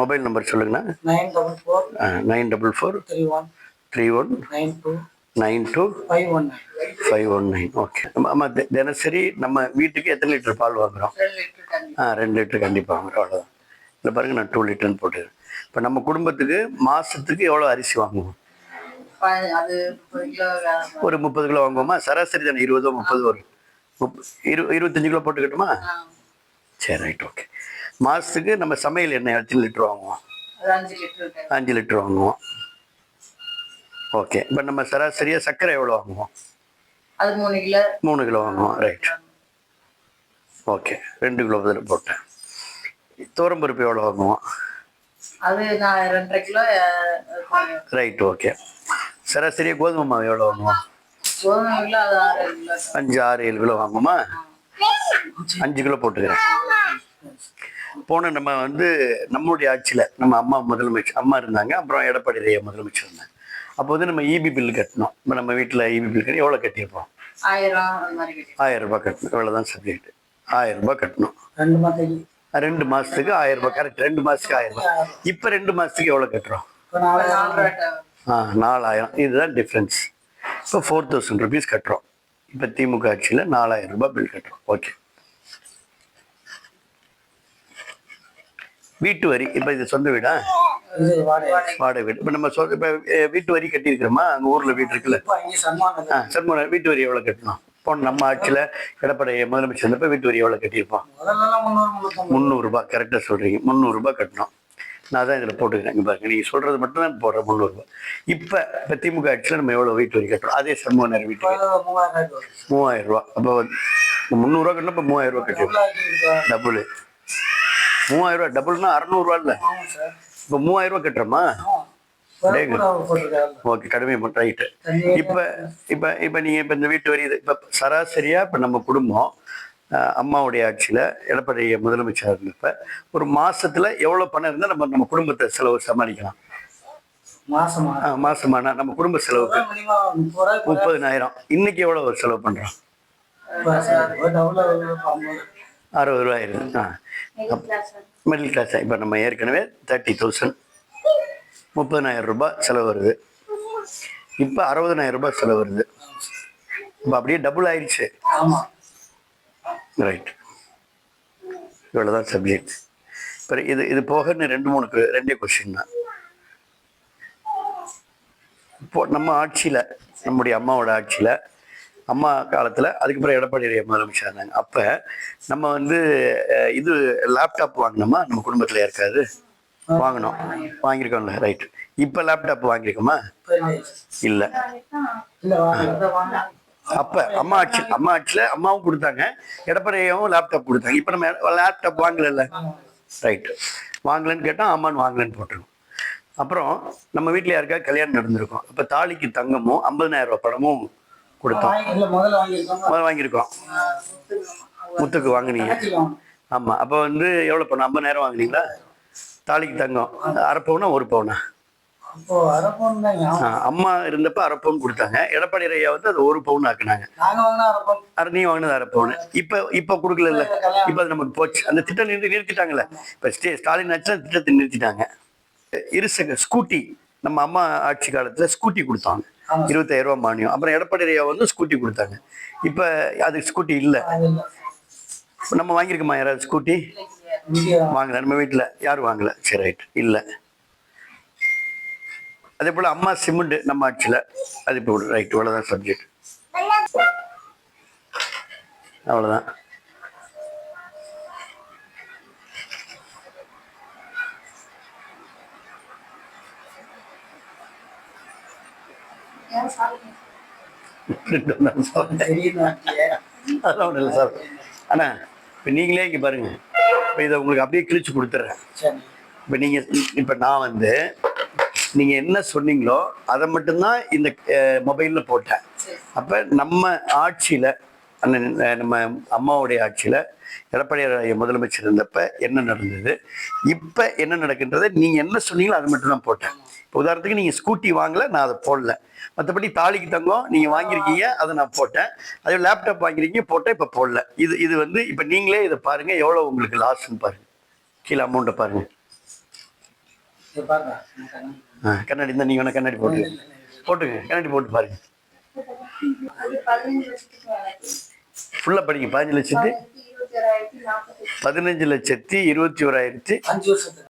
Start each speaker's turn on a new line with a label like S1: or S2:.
S1: Mobile number சொல்லுங்கண்ணா.
S2: Nine double four
S1: nine double four
S2: three one nine two five one
S1: five one nine. Okay. ஆமாம் தினசரி நம்ம வீட்டுக்கு எத்தனை லிட்டர் பால் வாங்குறோம்? ஆ ரெண்டு லிட்டர் கண்டிப்பாக வாங்குறோம். அவ்வளோதான் இல்லை பாருங்க நான் டூ லிட்டர்னு போட்டுக்கிறேன். இப்போ நம்ம குடும்பத்துக்கு மாதத்துக்கு எவ்வளோ அரிசி வாங்குவோம். ஒரு முப்பது கிலோ வாங்குவோமா? சராசரி தானே இருபதோ முப்பது வரும். முப் இரு இருபத்தஞ்சு கிலோ போட்டுக்கட்டுமா. சரி ரைட் ஓகே. மாதத்துக்கு நம்ம சமையல் எண்ணெய் எத்தனை லிட்டர் வாங்குவோம்.
S3: அஞ்சு லிட்டர்
S1: வாங்குவோம். ஓகே. இப்போ நம்ம சராசரியாக சர்க்கரை எவ்வளோ வாங்குவோம்?
S3: அது மூணு கிலோ.
S1: வாங்குவோம். Right okay. ரெண்டு கிலோ இதில் போட்டேன். துவரம்பருப்பு எவ்வளோ வாங்குவோம்?
S3: அது நான் ரெண்டரை கிலோ
S1: ரைட் ஓகே சராசரியாக கோதுமை மாவு எவ்வளோ வாங்குவோம்? அஞ்சு ஆறு ஏழு கிலோ வாங்குவோமா? அஞ்சு கிலோ போட்டுக்கிறேன். போன நம்ம வந்து நம்மளுடைய ஆட்சியில் நம்ம அம்மா முதலமைச்சர் அம்மா இருந்தாங்க அப்புறம் எடப்பாடி ஐயா முதலமைச்சர் இருந்தாங்க அப்போ வந்து நம்ம இபி பில் கட்டணும் இப்போ நம்ம வீட்டில் இபி பில் கட்டி எவ்வளோ கட்டியிருப்போம்?
S3: ஆயிரம்
S1: ரூபாய் கட்டணும். இவ்வளோதான் சப்ஜெக்ட் ஆயிரம் ரூபாய் கட்டணும்.
S2: ரெண்டு மாதத்துக்கு
S1: ஆயிரம் ரூபாய். கரெக்ட் ரெண்டு மாதத்துக்கு ஆயிரம் ரூபாய். இப்போ ரெண்டு மாதத்துக்கு எவ்வளோ கட்டுறோம்? ஆ நாலாயிரம். இதுதான் டிஃப்ரென்ஸ் இப்போ ஃபோர் தௌசண்ட் ருபீஸ் கட்டுறோம். இப்போ திமுக ஆட்சியில் நாலாயிரம் ரூபாய் பில் கட்டுறோம். ஓகே வீட்டு வரி இப்போ இது சொந்த வீடா?
S2: வாடகை.
S1: வீடு. இப்போ நம்ம சொந்த இப்போ வீட்டு வரி கட்டியிருக்கிறோமா? அங்கே ஊரில் வீடு இருக்குல்ல. ஆ சர்மோன வீட்டு வரி எவ்வளோ கட்டணும்? போன நம்ம ஆட்சியில் எடப்பாடி முதலமைச்சர் இருந்தப்ப வீட்டு வரி எவ்வளோ கட்டியிருப்போம்? முந்நூறுரூபா கரெக்டாக சொல்கிறீங்க முந்நூறுரூபா கட்டணும். நான் தான் இதில் போட்டுக்கிறேன். இங்கே பாருங்க. நீங்கள் சொல்கிறது மட்டும் தான் போடுறேன் முந்நூறுரூபா இப்போ இப்போ திமுக ஆட்சியில் நம்ம எவ்வளோ வீட்டு வரி கட்டுறோம் அதே சர்மோனர் வீட்டுக்கு
S2: இப்போ மூவாயிரம்
S1: ரூபா. அப்போ முந்நூறுரூவா கட்டினா இப்போ மூவாயிரம் ரூபா
S2: ஆக்கியிருக்கா
S1: டபுள். மூவாயிரம் ரூபா டபுள்னா அறநூறுவா இல்லை இப்போ மூவாயிரம் ரூபா கட்டுறோமா ஓகே கடுமை பண்ண ரைட்டு
S2: தண்ணி
S1: இப்போ இப்போ இப்போ நீங்கள் இப்போ இந்த வீட்டு வரி இப்போ சராசரியாக இப்போ நம்ம குடும்பம் அம்மாவுடைய ஆட்சியில் எடப்பாடி முதலமைச்சர் இருந்தப்ப ஒரு மாசத்துல எவ்வளோ பணம் இருந்தால் நம்ம நம்ம குடும்பத்தை செலவு சமாளிக்கலாம்? மாசமானா நம்ம குடும்ப செலவுக்கு முப்பதினாயிரம். இன்னைக்கு எவ்வளோ செலவு
S2: ஐம்பது.
S1: அறுபது ரூபாய் இருக்கு ஆ. மிடில் கிளாஸ் இப்போ நம்ம ஏற்கனவே தேர்ட்டி தௌசண்ட் முப்பதனாயிரம் ரூபாய் செலவு வருது. இப்போ அறுபதனாயிரம் ரூபாய் செலவு வருது. இப்போ அப்படியே டபுள் ஆயிடுச்சு ரைட் இவ்வளோதான் சப்ஜெக்ட் இப்போ இது இது போக ரெண்டு மூணு ரெண்டே கொஸ்டின் தான். இப்போ நம்ம ஆட்சியில் நம்முடைய அம்மாவோட ஆட்சியில் அம்மா காலத்தில் அதுக்கப்புறம் எடப்பாடி முதலமைச்சர் இருந்தாங்க அப்போ நம்ம வந்து இது லேப்டாப் வாங்கினோமா நம்ம குடும்பத்தில் யாருக்காது வாங்கினோம் வாங்கியிருக்கோம்ல ரைட் இப்போ லேப்டாப் வாங்கியிருக்கோமா? இல்லை. அப்ப அம்மா ஆட்சி அம்மா ஆட்சியில அம்மாவும் கொடுத்தாங்க. எடப்பாடியாவும் லேப்டாப் கொடுத்தாங்க. இப்ப நம்ம லேப்டாப் வாங்கல ரைட் வாங்கலன்னு கேட்டா ஆமான்னு வாங்கலன்னு போட்டுருக்கோம் அப்புறம் நம்ம வீட்ல யாருக்கா கல்யாணம் நடந்திருக்கும். அப்ப தாலிக்கு தங்கமும் ஐம்பதனாயிரம் ரூபாய் பணமும் கொடுத்தோம்.
S2: முதல்ல வாங்கியிருக்கோம்.
S1: முத்துக்கு வாங்குனீங்க. ஆமா அப்ப வந்து எவ்வளவு பணம் ஐம்பதாயிரம் வாங்குனீங்களா? தாலிக்கு தங்கம். அரை பவுனா ஒரு பவுனா? அம்மா இருந்தப்ப அரை பவுன் கொடுத்தாங்க. எடப்பாடி ஐயா வந்து அது ஒரு பவுன் ஆக்குனாங்க.
S2: அரை
S1: நீ வாங்கினது அரை பவுன். இப்ப இப்ப கொடுக்கல இப்ப அது நமக்கு போச்சு. அந்த திட்டம் நிறுத்தி நிறுத்திட்டாங்கல்ல? இப்ப ஸ்டே ஸ்டாலின் அந்த திட்டத்தை நிறுத்திட்டாங்க. இருசங்க ஸ்கூட்டி. நம்ம அம்மா ஆட்சி காலத்துல ஸ்கூட்டி கொடுத்தாங்க. இருபத்தாயிரம் ரூபாய் மானியம். அப்புறம் எடப்பாடி ஐயா வந்து ஸ்கூட்டி கொடுத்தாங்க. இப்ப அது ஸ்கூட்டி இல்ல. நம்ம வாங்கியிருக்கோமா யாராவது ஸ்கூட்டி வாங்கல. நம்ம வீட்டுல யாரும் வாங்கல. சரி ரைட் இல்ல. அதே போல அம்மா சிமெண்ட் நம்ம ஆட்சியில. அது இப்போ ரைட் இவ்வளவுதான் சப்ஜெக்ட் அவ்வளவுதான். அதெல்லாம் ஒன்றும் இல்லை சார் அண்ணா இப்போ நீங்களே இங்கே பாருங்க. இப்போ இதை உங்களுக்கு அப்படியே கிழிச்சு கொடுத்துட்றேன் இப்போ நீங்கள் இப்போ நான் வந்து நீங்கள் என்ன சொன்னீங்களோ அதை மட்டும்தான் இந்த மொபைலில் போட்டேன். அப்போ நம்ம ஆட்சியில் அஹ், நம்ம அம்மாவுடைய ஆட்சியில் எடப்பாடி ஐயா முதலமைச்சர் இருந்தப்ப என்ன நடந்தது? இப்போ என்ன நடக்குன்றதை? நீங்கள் என்ன சொன்னீங்களோ அதை மட்டும் தான் போட்டேன். இப்போ உதாரணத்துக்கு நீங்கள் ஸ்கூட்டி வாங்கல நான் அதை போடல. மற்றபடி தாலிக்கு தங்கம் நீங்கள் வாங்கியிருக்கீங்க அதை நான் போட்டேன். அதே லேப்டாப் வாங்கியிருக்கீங்க போட்டேன் இப்போ போடல. இது இது வந்து இப்போ நீங்களே இதை பாருங்கள் எவ்வளோ உங்களுக்கு லாஸ்ன்னு பாருங்கள் கீழே அமௌண்ட்டை பாருங்கள்
S2: கண்ணாடி
S1: ஆ கண்ணாடி இருந்தால் நீங்கள் வேணால் கண்ணாடி போட்டு. போட்டுங்க கண்ணாடி போட்டு பாருங்க.
S3: அது பதினஞ்சு லட்சத்துக்கு மேலே
S1: ஃபுல்லாக படிங்க பதினஞ்சு லட்சத்தி பதினஞ்சு லட்சத்தி இருபத்தி ஓராயிரத்தி
S2: அஞ்சு வருஷத்துக்கு.